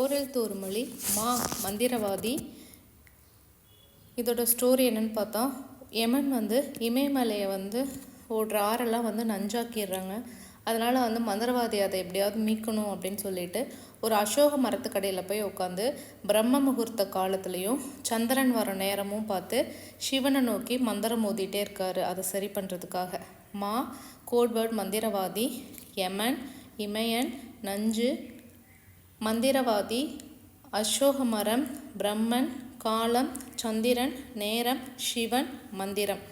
ஓரெழுத்து ஒரு மொழி மா மந்திரவாதி. இதோட ஸ்டோரி என்னன்னு பார்த்தா யமன் வந்து இமயமலையை வந்து ஓடுற ஆறெல்லாம் வந்து நஞ்சாக்கிடுறாங்க. அதனால் வந்து மந்திரவாதி அதை எப்படியாவது மீட்கணும் அப்படின்னு சொல்லிட்டு ஒரு அசோக மரத்துக்கடையில் போய் உட்காந்து பிரம்ம முகூர்த்த காலத்துலேயும் சந்திரன் வர நேரமும் பார்த்து சிவனை நோக்கி மந்திரம் ஓதிட்டே இருக்காரு அதை சரி பண்ணுறதுக்காக மா கோட்வேர்ட் மந்திரவாதி யமன் இமயன் நஞ்சு மந்திரவாதி அசோக மரம் பிரம்மன் காலம் சந்திரன் நேரம் சிவன் மந்திரம்.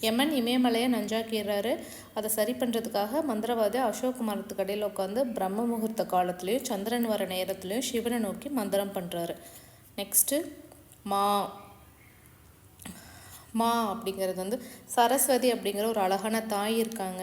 யமன் இமயமலையை நஞ்சாக்கிறாரு அதை சரி பண்ணுறதுக்காக மந்திரவாதி அசோக் மரத்துக்கு அடியில் உட்காந்து பிரம்ம முகூர்த்த காலத்துலேயும் சந்திரன் வர நேரத்துலையும் சிவனை நோக்கி மந்திரம் பண்ணுறாரு நெக்ஸ்ட்டு மா. மா அப்படிங்கிறது வந்து சரஸ்வதி அப்படிங்கிற ஒரு அழகான தாய் இருக்காங்க.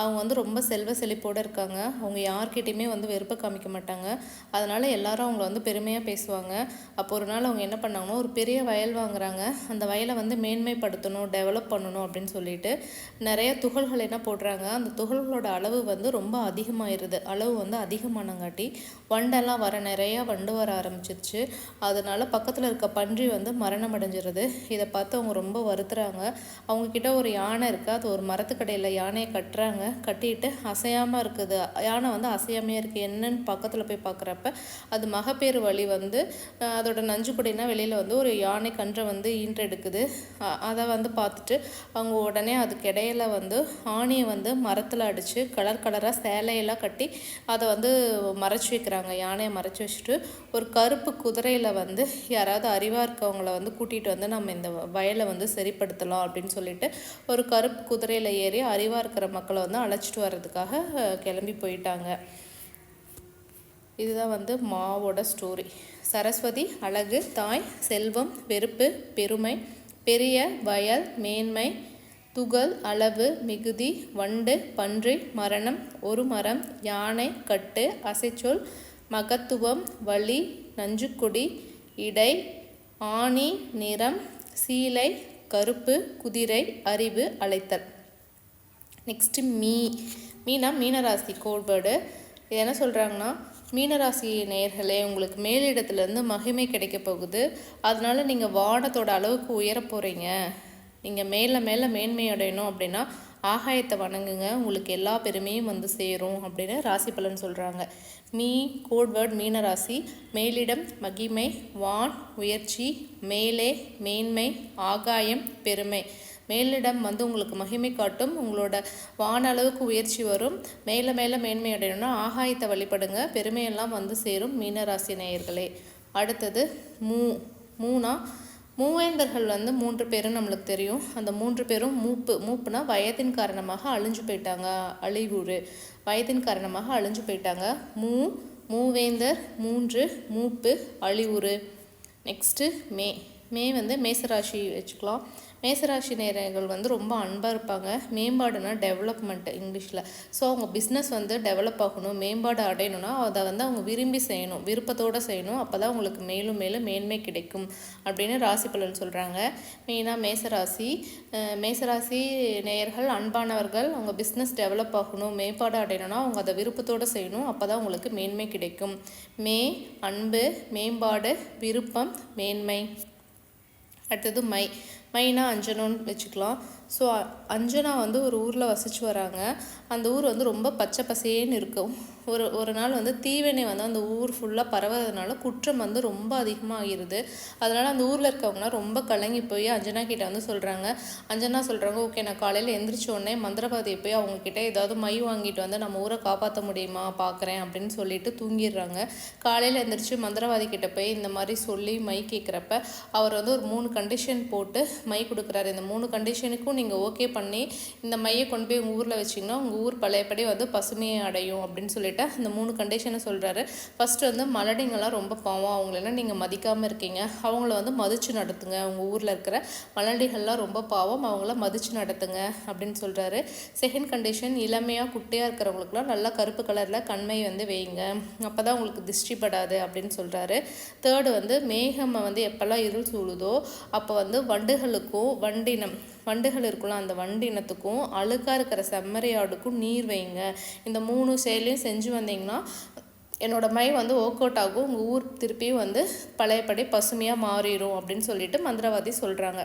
அவங்க வந்து ரொம்ப செல்வ செழிப்போடு இருக்காங்க. அவங்க யார்கிட்டையுமே வந்து வெறுப்பை காமிக்க மாட்டாங்க. அதனால் எல்லாரும் அவங்கள வந்து பெருமையாக பேசுவாங்க. அப்போ ஒரு நாள் அவங்க என்ன பண்ணாங்கன்னா ஒரு பெரிய வயல் வாங்குறாங்க. அந்த வயலை வந்து மேன்மைப்படுத்தணும் டெவலப் பண்ணணும் அப்படின்னு சொல்லிட்டு நிறைய துகள்கள் என்ன போடுறாங்க அந்த துகள்களோட அளவு வந்து ரொம்ப அதிகமாயிருது. அளவு வந்து அதிகமானங்காட்டி வண்டெல்லாம் வர நிறையா வண்டு வர ஆரம்பிச்சிருச்சு. அதனால் பக்கத்தில் இருக்க பன்றி வந்து மரணம் அடைஞ்சிருது. இதை பார்த்து அவங்க ரொம்ப வருத்துறாங்க. அவங்கக்கிட்ட ஒரு யானை இருக்குது அது ஒரு மரத்துக்கடையில் யானையை கட்டுறாங்க. கட்டிட்டு அசையாமல் இருக்குது. யானை வந்து அசையாமையே இருக்குது என்னன்னு பக்கத்தில் போய் பார்க்குறப்ப அது மகப்பேறு வழி வந்து அதோட நஞ்சு கொடினா வெளியில் வந்து ஒரு யானை கன்றை வந்து ஈன்றெடுக்குது. அதை வந்து பார்த்துட்டு அவங்க உடனே அதுக்கு இடையில வந்து ஆணியை வந்து மரத்தில் அடித்து கலர் கலராக சேலையெல்லாம் கட்டி அதை வந்து மறைச்சி வைக்கிறாங்க. யானையை மறைச்சி வச்சுட்டு ஒரு கருப்பு குதிரையில் வந்து யாராவது அறிவாக இருக்கவங்கள வந்து கூட்டிகிட்டு வந்து நம்ம இந்த வயலை வந்து சரிப்படுத்தலாம் அப்படின்னு சொல்லிட்டு ஒரு கருப்பு குதிரையில் ஏறி அறிவாக இருக்கிற மக்களை வந்து அழைச்சிட்டு வர்றதுக்காக கிளம்பி போயிட்டாங்க. இதுதான் வந்து மாவோட ஸ்டோரி சரஸ்வதி அழகு தாய் செல்வம் வெறுப்பு பெருமை பெரிய வயல் மேன்மை துகள் அளவு மிகுதி வண்டு பன்றி மரணம் ஒரு மரம் யானை கட்டு அசைச்சொல் மகத்துவம் வலி நஞ்சுக்கொடி இடை ஆணி நிறம் சீலை கருப்பு குதிரை அறிவு அழைத்தல். நெக்ஸ்ட்டு மீ மீனா மீனராசி கோட்வேர்டு இது என்ன சொல்கிறாங்கன்னா மீனராசி நேயர்களே உங்களுக்கு மேலிடத்துலேருந்து மகிமை கிடைக்க போகுது. அதனால நீங்கள் வானத்தோட அளவுக்கு உயர போகிறீங்க நீங்கள் மேலே மேலே மேன்மை அடையணும் அப்படின்னா ஆகாயத்தை வணங்குங்க. உங்களுக்கு எல்லா பெருமையும் வந்து சேரும் அப்படின்னு ராசி பலன் சொல்கிறாங்க மீ கோட்வேர்ட் மீனராசி மேலிடம் மகிமை வான் உயர்ச்சி மேலே மேன்மை ஆகாயம் பெருமை. மேலிடம் வந்து உங்களுக்கு மகிமை காட்டும். உங்களோட வான அளவுக்கு உயர்ச்சி வரும். மேலே மேலே மேன்மை அடையணும்னா ஆகாயத்தை வழிபடுங்க. பெருமையெல்லாம் வந்து சேரும் மீனராசி நேயர்களே. அடுத்தது மூ மூணா மூவேந்தர்கள் வந்து மூன்று பேரும் நம்மளுக்கு தெரியும். அந்த மூன்று பேரும் மூப்பு மூப்புனா வயதின் காரணமாக அழிஞ்சு போயிட்டாங்க. அழிவுறு. வயதின் காரணமாக அழிஞ்சு போயிட்டாங்க. மூ மூவேந்தர் மூன்று மூப்பு அழிவுறு. நெக்ஸ்ட்டு மே. மே வந்து மேசராசி வச்சுக்கலாம். மேசராசி நேரங்கள் வந்து ரொம்ப அன்பாக இருப்பாங்க. மேம்பாடுனா டெவலப்மெண்ட் இங்கிலீஷில். ஸோ அவங்க பிஸ்னஸ் வந்து டெவலப் ஆகணும் மேம்பாடு அடையணும்னா அதை வந்து அவங்க விரும்பி செய்யணும் விருப்பத்தோடு செய்யணும். அப்போ தான் உங்களுக்கு மேலும் மேலும் மேன்மை கிடைக்கும் அப்படின்னு ராசி பலன் சொல்கிறாங்க மெயினாக மேசராசி. மேசராசி நேயர்கள் அன்பானவர்கள் அவங்க பிஸ்னஸ் டெவலப் ஆகணும் மேம்பாடு அடையணும்னா அவங்க அதை விருப்பத்தோடு செய்யணும். அப்போ தான் உங்களுக்கு மேன்மை கிடைக்கும். மே அன்பு மேம்பாடு விருப்பம் மேன்மை. அடுத்தது மை. மெயினாக அஞ்சனோன்னு வச்சுக்கலாம். ஸோ அஞ்சனா வந்து ஒரு ஊரில் வசிச்சு வராங்க. அந்த ஊர் வந்து ரொம்ப பச்சை பசேன்னு இருக்கும். ஒரு ஒரு நாள் வந்து தீவினை வந்து அந்த ஊர் ஃபுல்லாக பரவறதுனால குற்றம் வந்து ரொம்ப அதிகமாக ஆகிருது அதனால் அந்த ஊரில் இருக்கவங்களாம் ரொம்ப கலங்கி போய் அஞ்சனா கிட்டே வந்து சொல்கிறாங்க அஞ்சனா சொல்கிறாங்க ஓகே நான் காலையில் எந்திரிச்ச உடனே மந்திரவாதியை போய் அவங்கக்கிட்ட ஏதாவது மை வாங்கிட்டு வந்து நம்ம ஊரை காப்பாற்ற முடியுமா பார்க்குறேன் அப்படின்னு சொல்லிட்டு தூங்கிடுறாங்க. காலையில் எந்திரிச்சு மந்திரவாதி கிட்ட போய் இந்த மாதிரி சொல்லி மை கேட்குறப்ப அவர் வந்து ஒரு மூணு கண்டிஷன் போட்டு மை கொடுக்குறாரு. இந்த மூணு கண்டிஷனுக்கும் நீங்கள் ஓகே பண்ணி இந்த மையை கொண்டு போய் உங்கள் ஊரில் வச்சிங்கன்னா உங்கள் ஊர் பழையபடி வந்து பசுமையை அடையும் அப்படின்னு சொல்லிட்டு அந்த மூணு கண்டிஷனை சொல்கிறாரு ஃபஸ்ட்டு வந்து மலடிங்கெல்லாம் ரொம்ப பாவம். அவங்களெல்லாம் நீங்கள் மதிக்காமல் இருக்கீங்க. அவங்கள வந்து மதித்து நடத்துங்க. உங்கள் ஊரில் இருக்கிற மலடிகள்லாம் ரொம்ப பாவம். அவங்கள மதித்து நடத்துங்க அப்படின்னு சொல்கிறாரு செகண்ட் கண்டிஷன் இளமையாக குட்டையாக இருக்கிறவங்களுக்குலாம் நல்லா கருப்பு கலரில் கண்மை வந்து வைங்க அப்போ தான் உங்களுக்கு திருஷ்டி படாது அப்படின்னு சொல்கிறாரு தேர்டு வந்து மேகம் வந்து எப்போல்லாம் இருள் சூழுதோ அப்போ வந்து வண்டுகளுக்கும் வண்டினம் வண்டுகள் இருக்குல்ல அந்த வண்டினத்துக்கும் அழுக்காக இருக்கிற செம்மறியாடுக்கும் நீர் வைங்க இந்த மூணு செயலையும் செஞ்சு வந்தீங்கன்னா என்னோடய மை வந்து ஒர்க் அவுட் ஆகும். உங்கள் ஊர் திருப்பியும் வந்து பழையபடி பசுமையாக மாறிடும் அப்படின்னு சொல்லிட்டு மந்திரவாதி சொல்கிறாங்க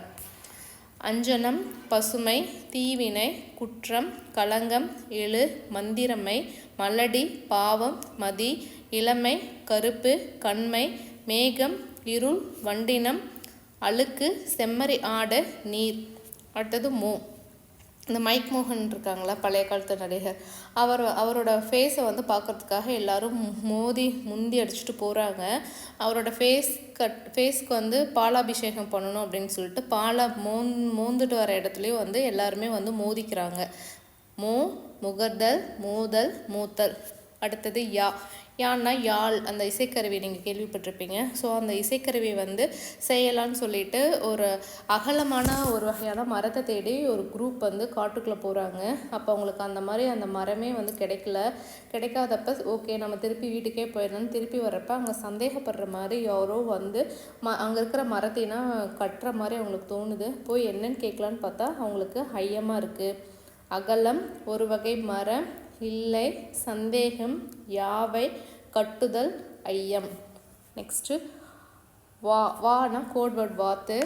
அஞ்சனம் பசுமை தீவினை குற்றம் களங்கம் எழு மந்திரமை மலடி பாவம் மதி இளமை கருப்பு கண்மை மேகம் இருள் வண்டினம் அழுக்கு செம்மறி ஆடை நீர். அடுத்தது மோ. இந்த மைக் மோகன் இருக்காங்களா? பழைய காலத்து நடிகர். அவர் அவரோட ஃபேஸை வந்து பார்க்குறதுக்காக எல்லோரும் மோதி முந்தி அடிச்சுட்டு போகிறாங்க அவரோட ஃபேஸ் கட் ஃபேஸ்க்கு வந்து பாலாபிஷேகம் பண்ணணும் அப்படின்னு சொல்லிட்டு பாலா மோந் மோந்துட்டு வர இடத்துலையும் வந்து எல்லாருமே வந்து மோதிக்கிறாங்க. மோ முகர்தல் மோதல் மூத்தல். அடுத்தது யா. யான்னா யாழ் அந்த இசைக்கருவி நீங்கள் கேள்விப்பட்டிருப்பீங்க. ஸோ அந்த இசைக்கருவி வந்து செய்யலான்னு சொல்லிட்டு ஒரு அகலமான ஒரு வகையான மரத்தை தேடி ஒரு குரூப் வந்து காட்டுக்குள்ளே போகிறாங்க அப்போ அவங்களுக்கு அந்த மாதிரி அந்த மரமே வந்து கிடைக்கல. கிடைக்காதப்ப ஓகே நம்ம திருப்பி வீட்டுக்கே போயிடலாம்னு திருப்பி வர்றப்ப அங்கே சந்தேகப்படுற மாதிரி யாரோ வந்து ம அங்கே இருக்கிற மரத்தினா கட்டுற மாதிரி அவங்களுக்கு தோணுது. போய் என்னன்னு கேட்கலான்னு பார்த்தா அவங்களுக்கு ஐயமாக இருக்குது அகலம் ஒரு வகை மரம் இல்லை சந்தேகம் யாவை? கட்டுதல் ஐயம். நெக்ஸ்ட்டு வா வானா கோட்வேர்ட் வாத்து.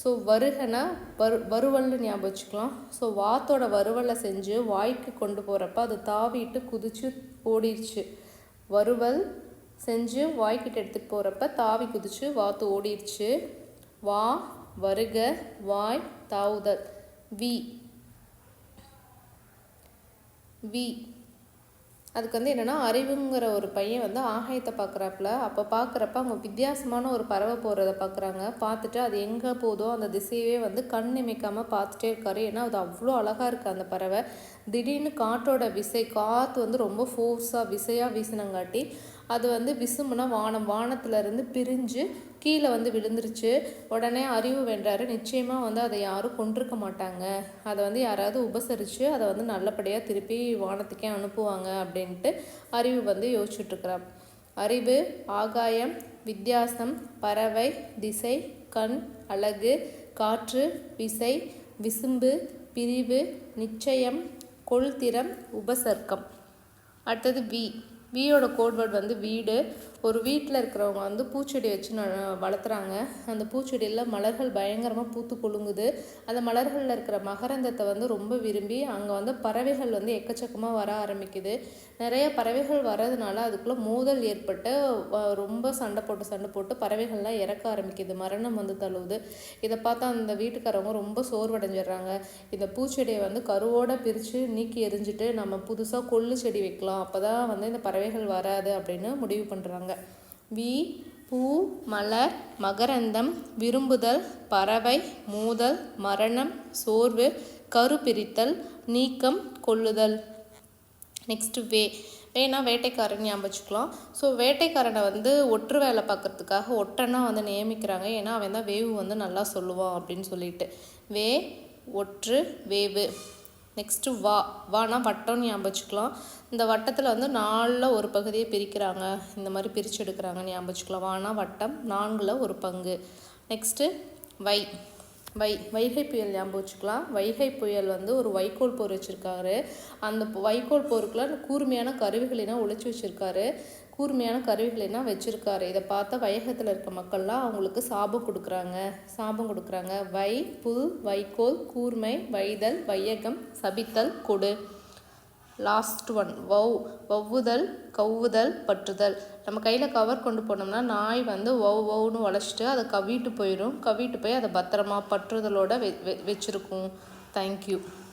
ஸோ வருகனா வரு வறுவல்னு ஞாபகம் வச்சுக்கலாம். ஸோ வாத்தோட வறுவலை செஞ்சு வாய்க்கு கொண்டு போகிறப்ப அது தாவிட்டு குதிச்சு ஓடிடுச்சு வறுவல் செஞ்சு வாய்க்கிட்ட எடுத்துகிட்டு போகிறப்ப தாவி குதிச்சு வாத்து ஓடிடுச்சு வா வருக வாய் தாவுதல். வி. வி. அதுக்கு வந்து என்னென்னா அறிவுங்கிற ஒரு பையன் வந்து ஆகாயத்தை பார்க்குறாப்புல அப்போ பார்க்குறப்ப அவங்க வித்தியாசமான ஒரு பறவை போகிறத பார்க்குறாங்க பார்த்துட்டு அது எங்கே போதோ அந்த திசையவே வந்து கண் இமைக்காமல் பார்த்துட்டே இருக்காரு. ஏன்னா அது அவ்வளோ அழகாக இருக்குது அந்த பறவை. திடீர்னு காற்றோட விசை காற்று வந்து ரொம்ப ஃபோர்ஸாக விசையாக வீசினங்காட்டி அது வந்து விசும்புனா வானம். வானத்துலேருந்து பிரிஞ்சு கீழே வந்து விழுந்துருச்சு. உடனே அறிவு வென்றாரு நிச்சயமாக வந்து அதை யாரும் கொண்டிருக்க மாட்டாங்க. அதை வந்து யாராவது உபசரித்து அதை வந்து நல்லபடியாக திருப்பி வானத்துக்கே அனுப்புவாங்க அப்படின்ட்டு அறிவு வந்து யோசிச்சுட்ருக்கிறார். அறிவு ஆகாயம் வித்தியாசம் பறவை திசை கண் அழகு காற்று விசை விசும்பு பிரிவு நிச்சயம் கொள்திறம் உபசர்க்கம். அடுத்தது வி வியோட கோட்வேர்ட் வந்து வீடு. ஒரு வீட்டில் இருக்கிறவங்க வந்து பூச்செடி வச்சு ந வளர்த்துறாங்க. அந்த பூச்செடியில் மலர்கள் பயங்கரமாக பூத்து குலுங்குது. அந்த மலர்களில் இருக்கிற மகரந்தத்தை வந்து ரொம்ப விரும்பி அங்கே வந்து பறவைகள் வந்து எக்கச்சக்கமாக வர ஆரம்பிக்குது. நிறைய பறவைகள் வர்றதுனால அதுக்குள்ளே மோதல் ஏற்பட்டு ரொம்ப சண்டை போட்டு சண்டை போட்டு பறவைகள்லாம் இறக்க ஆரம்பிக்குது. மரணம் வந்து தழுவுது இதை பார்த்தா அந்த வீட்டுக்காரவங்க ரொம்ப சோர்வடைஞ்சிடுறாங்க. இந்த பூச்செடியை வந்து கருவோடு பிரித்து நீக்கி எரிஞ்சிட்டு நம்ம புதுசாக கொள்ளு செடி வைக்கலாம். அப்போ தான் வந்து இந்த பறவை பறவைகள் வராது அப்படின்னு முடிவு பண்ணுறாங்க வி பூ மலர் மகரந்தம் விரும்புதல் பறவை மூதல் மரணம் சோர்வு கருப்பிரித்தல் நீக்கம் கொள்ளுதல். நெக்ஸ்ட்டு வே. வேணா வேட்டைக்காரன் ஞாபகம் வச்சுக்கலாம். ஸோ வேட்டைக்காரனை வந்து ஒற்று வேலை பார்க்குறதுக்காக ஒற்றனா வந்து நியமிக்கிறாங்க. ஏன்னா அவன் தான் வேவு வந்து நல்லா சொல்லுவான் அப்படின்னு சொல்லிட்டு. வே ஒற்று வேவு. நெக்ஸ்ட்டு வா வானா வட்டம்னு ஞாபகம் வச்சுக்கலாம். இந்த வட்டத்தில் வந்து நாலில் ஒரு பகுதியை பிரிக்கிறாங்க. இந்த மாதிரி பிரித்து எடுக்கிறாங்க ஞாபகம் வச்சுக்கலாம். வானா வட்டம் நான்கில் ஒரு பங்கு. நெக்ஸ்ட்டு வை. வை வைகை புயல் ஞாபகம் வச்சுக்கலாம். வைகை புயல் வந்து ஒரு வைக்கோல் போர் வச்சுருக்காரு. அந்த வைக்கோல் போருக்குள்ள கூர்மையான கருவிகளினா ஒழிச்சு வச்சுருக்காரு. கூர்மையான கருவிகளினா வச்சுருக்காரு. இதை பார்த்தா வையகத்தில் இருக்க மக்கள்லாம் அவங்களுக்கு சாபம் கொடுக்குறாங்க. சாபம் கொடுக்குறாங்க. வை புல் வைக்கோல் கூர்மை வைதல் வையகம் சபித்தல் கொடு. லாஸ்ட் ஒன் வவ் வவ்வுதல் கவ்வுதல் பற்றுதல். நம்ம கையில் கவர் கொண்டு போனோம்னா நாய் வந்து வவ் வவ்னு உழைச்சிட்டு அதை கவிட்டு போயிடும். கவிட்டு போய் அதை பத்திரமா பற்றுதலோடு வெ வெ வச்சுருக்கும். தேங்க்யூ